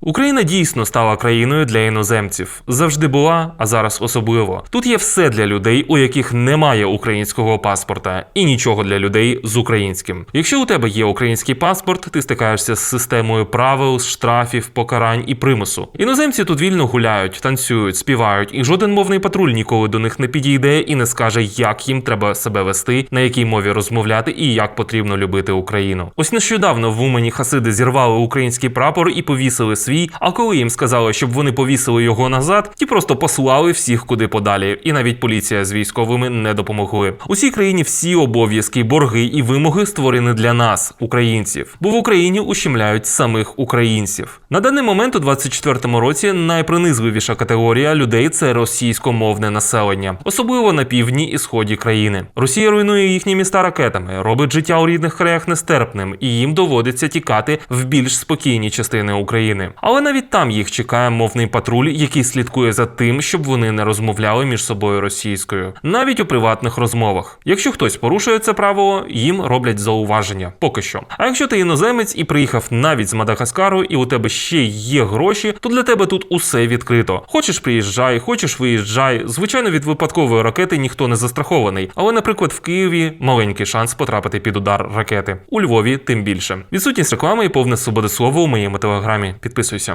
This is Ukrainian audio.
Україна дійсно стала країною для іноземців. Завжди була, а зараз особливо. Тут є все для людей, у яких немає українського паспорта, і нічого для людей з українським. Якщо у тебе є український паспорт, ти стикаєшся з системою правил, штрафів, покарань і примусу. Іноземці тут вільно гуляють, танцюють, співають, і жоден мовний патруль ніколи до них не підійде і не скаже, як їм треба себе вести, на якій мові розмовляти і як потрібно любити Україну. Ось нещодавно в Умані хасиди зірвали український прапор і повісили свій. А коли їм сказали, щоб вони повісили його назад, ті просто послали всіх куди подалі. І навіть поліція з військовими не допомогли. У цій країні всі обов'язки, борги і вимоги створені для нас, українців, бо в Україні ущемляють самих українців. На даний момент у 24-му році найпринизливіша категорія людей це російськомовне населення, особливо на півдні і сході країни. Росія руйнує їхні міста ракетами, робить життя у рідних краях нестерпним, і їм доводиться тікати в більш спокійні частини України. Але навіть там їх чекає мовний патруль, який слідкує за тим, щоб вони не розмовляли між собою російською, навіть у приватних розмовах. Якщо хтось порушує це правило, їм роблять зауваження. Поки що. А якщо ти іноземець і приїхав навіть з Мадагаскару, і у тебе ще є гроші, то для тебе тут усе відкрито. Хочеш приїжджай, хочеш виїжджай. Звичайно, від випадкової ракети ніхто не застрахований. Але, наприклад, в Києві маленький шанс потрапити під удар ракети. У Львові тим більше. Відсутність реклами і повне свободи слова у моєму телеграмі. Підписуйся.